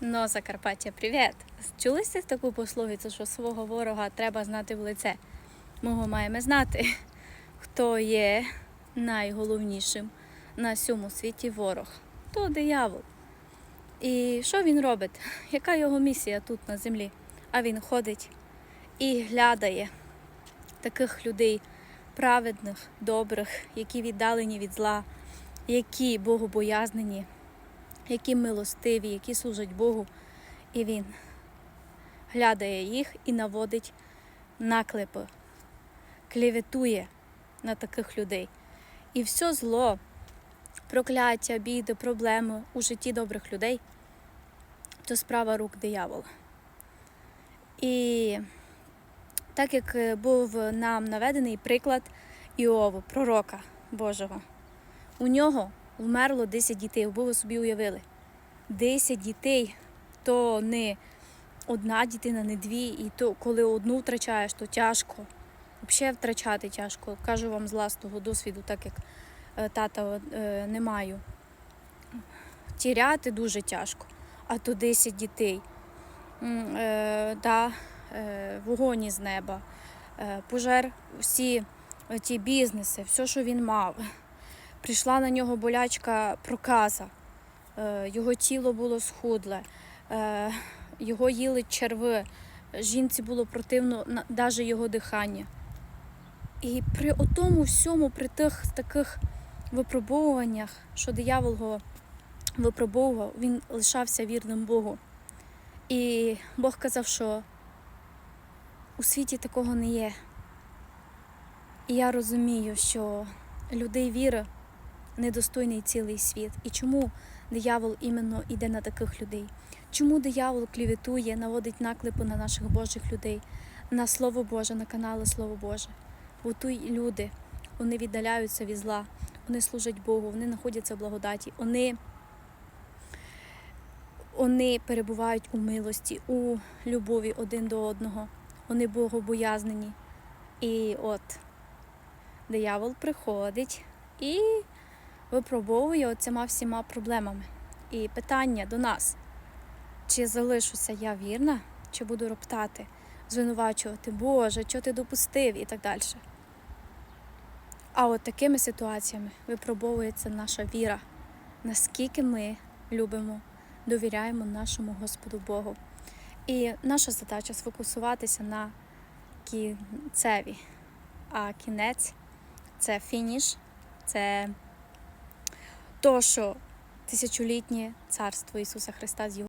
Ну, Закарпаття, привіт! Чули сте таку пословицю, що свого ворога треба знати в лице? Ми його маємо знати, хто є найголовнішим на всьому світі ворог. То диявол. І що він робить? Яка його місія тут на землі? А він ходить і глядає таких людей праведних, добрих, які віддалені від зла, які богобоязнені, які милостиві, які служать Богу. І він глядає їх і наводить наклепи, клеветує на таких людей. І все зло, прокляття, біди, проблеми у житті добрих людей то справа рук диявола. І так як е, був нам наведений приклад Іову, пророка Божого, у нього вмерло 10 дітей, бо ви собі уявили. 10 дітей то не одна дитина, не дві, і то коли одну втрачаєш, то тяжко. Взагалі втрачати тяжко. Кажу вам з власного досвіду, так як е, тата е, не маю. Тіряти дуже тяжко, а то 10 дітей. Е, да, е, вогонь із неба, е, пожер всі ті бізнеси, все, що він мав. Прийшла на нього болячка проказа, е, його тіло було схудле, е, його їли черви, жінці було противно навіть його дихання. І при отому всьому, при тих таких випробовуваннях, що диявол його випробовував, він лишався вірним Богу. І Бог казав, що у світі такого не є. І я розумію, що людей віри недостойний цілий світ. І чому диявол іменно йде на таких людей? Чому диявол кліветує, наводить наклепи на наших Божих людей, на Слово Боже, на канали Слово Боже? Бо тут люди, вони віддаляються від зла, вони служать Богу, вони знаходяться в благодаті, вони, вони перебувають у милості, у любові один до одного, вони богобоязнені. І от диявол приходить і випробовує оцими всіма проблемами. І питання до нас: чи залишуся я вірна, чи буду роптати, звинувачувати, Боже, що ти допустив і так далі. А от такими ситуаціями випробовується наша віра, наскільки ми любимо, довіряємо нашому Господу Богу. І наша задача сфокусуватися на кінцеві, а кінець це фініш, це то, що тисячолітнє царство Ісуса Христа з його.